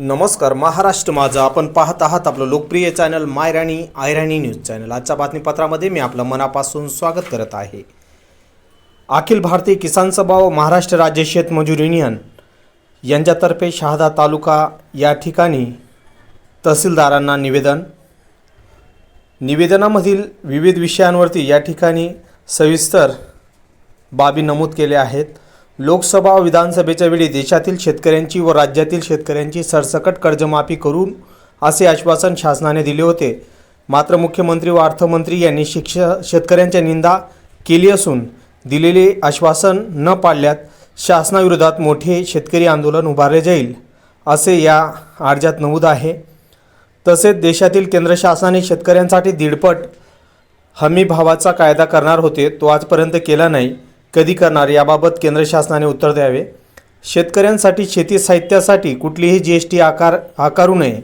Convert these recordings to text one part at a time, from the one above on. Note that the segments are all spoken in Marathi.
नमस्कार महाराष्ट्र माझा. आपण पाहत आहात आपलं लोकप्रिय चॅनल मायराणी आयराणी न्यूज चॅनल. आजच्या बातमीपत्रामध्ये मी आपलं मनापासून स्वागत करत आहे. अखिल भारतीय किसान सभा व महाराष्ट्र राज्य शेतमजूर युनियन यांच्यातर्फे शहादा तालुका या ठिकाणी तहसीलदारांना निवेदन. निवेदनामधील विविध विषयांवरती या ठिकाणी सविस्तर बाबी नमूद केल्या आहेत. लोकसभा विधानसभेच्या वेळी देशातील शेतकऱ्यांची व राज्यातील शेतकऱ्यांची सरसकट कर्जमाफी करून असे आश्वासन शासनाने दिले होते. मात्र मुख्यमंत्री व अर्थमंत्री यांनी शिक्ष शेतकऱ्यांच्या निंदा केली असून दिलेले आश्वासन न पाळल्यात शासनाविरोधात मोठे शेतकरी आंदोलन उभारले जाईल असे या अर्जात नमूद आहे. तसेच देशातील केंद्र शासनाने शेतकऱ्यांसाठी दीडपट हमी भावाचा कायदा करणार होते तो आजपर्यंत केला नाही. कधी करणार? याबाबत केंद्र शासनाने उत्तर द्यावे. शेतकऱ्यांसाठी शेती साहित्यासाठी कुठलीही जी एस टी आकार आकारू नये.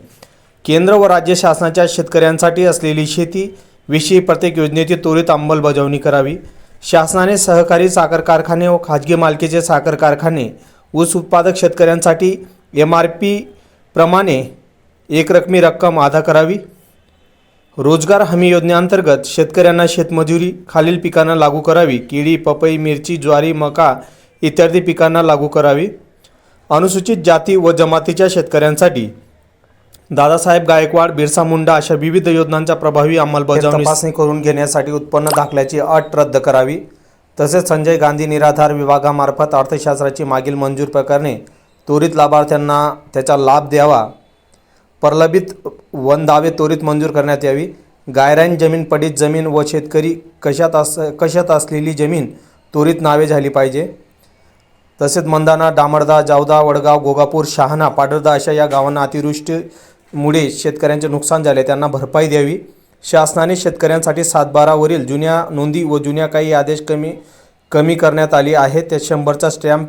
केंद्र व राज्य शासनाच्या शेतकऱ्यांसाठी असलेली शेती विषयी प्रत्येक योजनेची त्वरित अंमलबजावणी करावी. शासनाने सहकारी साखर कारखाने व खाजगी मालकीचे साखर कारखाने ऊस उत्पादक शेतकऱ्यांसाठी एम आर पी प्रमाणे एकरकमी रक्कम अदा करावी. रोजगार हमी योजनेअंतर्गत शेतकऱ्यांना शेतमजुरी खालील पिकांना लागू करावी केळी पपई मिरची ज्वारी मका इत्यादी पिकांना लागू करावी. अनुसूचित जाती व जमातीच्या शेतकऱ्यांसाठी दादासाहेब गायकवाड बिरसा मुंडा अशा विविध योजनांच्या प्रभावी अंमलबजावणी तपासणी करून घेण्यासाठी उत्पन्न दाखल्याची अट रद्द करावी. तसेच संजय गांधी निराधार विभागामार्फत अर्थशास्त्राची मागील मंजूर प्रकरणे त्वरित लाभार्थ्यांना त्याचा लाभ द्यावा. प्रलंबित वन दावे त्वरित मंजूर करण्यात यावी. गायरान जमीन पडीत जमीन व शेतकरी कशात अस कशात असलेली जमीन त्वरित नावे झाली पाहिजे. तसेच मंदाना डामडदा जावदा वडगाव गोगापूर शहाणा पाडरदा अशा या गावांना अतिवृष्टीमुळे शेतकऱ्यांचे नुकसान झाले त्यांना भरपाई द्यावी. शासनाने शेतकऱ्यांसाठी सातबारावरील जुन्या नोंदी व जुन्या काही आदेश कमी कमी करण्यात आली आहे त्या शंभरचा स्टॅम्प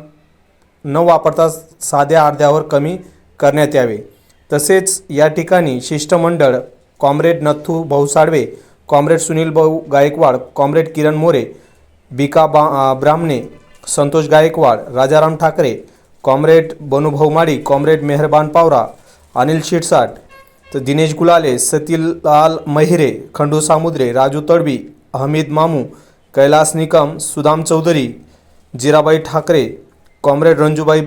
न वापरता साध्या अर्ध्यावर कमी करण्यात यावे. तसेच या ठिकाणी शिष्टमंडळ कॉम्रेड नथू भाऊ साळवे कॉम्रेड सुनील भाऊ गायकवाड कॉम्रेड किरण मोरे बिका बा ब्राह्मणे संतोष गायकवाड राजाराम ठाकरे कॉम्रेड बनुभाऊ माळी कॉम्रेड मेहरबान पावरा अनिल शिरसाट तर दिनेश गुलाले सतीलाल महिरे खंडू सामुद्रे राजू तडवी हमीद मामू कैलास निकम सुदाम चौधरी जिराबाई ठाकरे कॉम्रेड रंजूबाई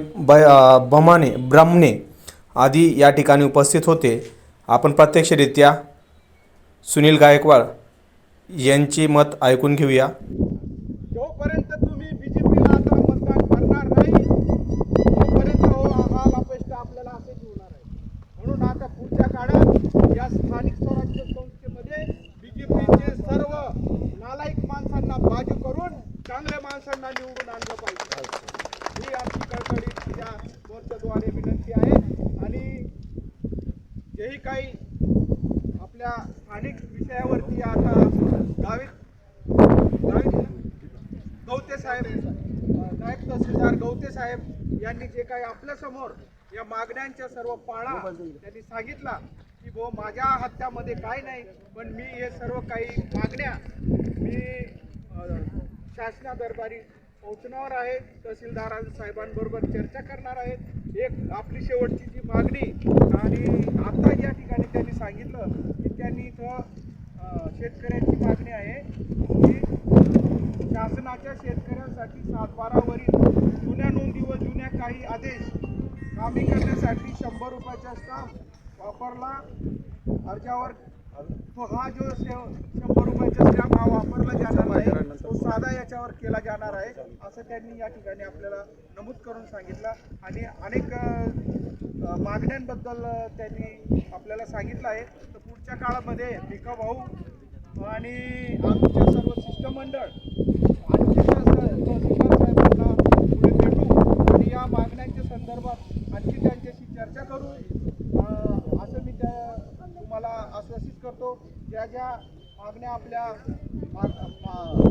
बमाने ब्राह्मणे आदी या ठिकाणी उपस्थित होते. आपण प्रत्यक्षरित्या सुनील गायकवाड यांची मत ऐकून घेऊया. जोपर्यंत तुम्ही बीजेपीला आता मतदान करणार नाही तोपर्यंत हो हाल अपेष्ट आपल्याला असेच होणार आहे. म्हणून आता पुढच्या काळात या स्थानिक स्वराज्य संस्थेमध्ये बीजेपीचे सर्व नालायक माणसांना बाजू करून चांगल्या माणसांना निवडून आणलं पाहिजे. ही आमची कळकळीच्या मोर्चाद्वारे विनंती आहे. काही आपल्या स्थानिक विषयावरती आता गावी गावी गवते साहेब नायब तहसीलदार गवते साहेब यांनी जे काही आपल्यासमोर या मागण्यांच्या सर्व पाळा त्यांनी सांगितला की भो माझ्या हत्यामध्ये काय नाही पण मी हे सर्व काही मागण्या मी शासना दरबारी पोहोचणार आहे तहसीलदार साहेबांबरोबर चर्चा करणार आहेत. एक आपली शेवटची जी मागणी आणि आता या ठिकाणी त्यांनी सांगितलं की त्यांनी इथं शेतकऱ्यांची मागणी आहे. की शासनाच्या शेतकऱ्यांसाठी सातबारावरील जुन्या नोंदी व जुन्या काही आदेश कामी करण्यासाठी शंभर रुपयाचा स्टाफ वापरला. अर्जावर तो हा जो शंभर रुपयाचा स्टॅम्प हा वापरला जाणार आहे तो साधा याच्यावर केला जाणार आहे. असं त्यांनी या ठिकाणी आपल्याला नमूद करून सांगितलं. आणि अनेक मागण्यांबद्दल त्यांनी आपल्याला सांगितलं आहे. तर पुढच्या काळामध्ये भिका भाऊ आणि आमच्या सर्व शिष्टमंडळ आणि तहसीलदार साहेबांना पुढे भेटू आणि या मागण्यांच्या संदर्भात आणखी त्यांच्याशी चर्चा करू अं, असं मी त्या तुम्हाला आश्वासित करतो ज्या मागण्या आपल्या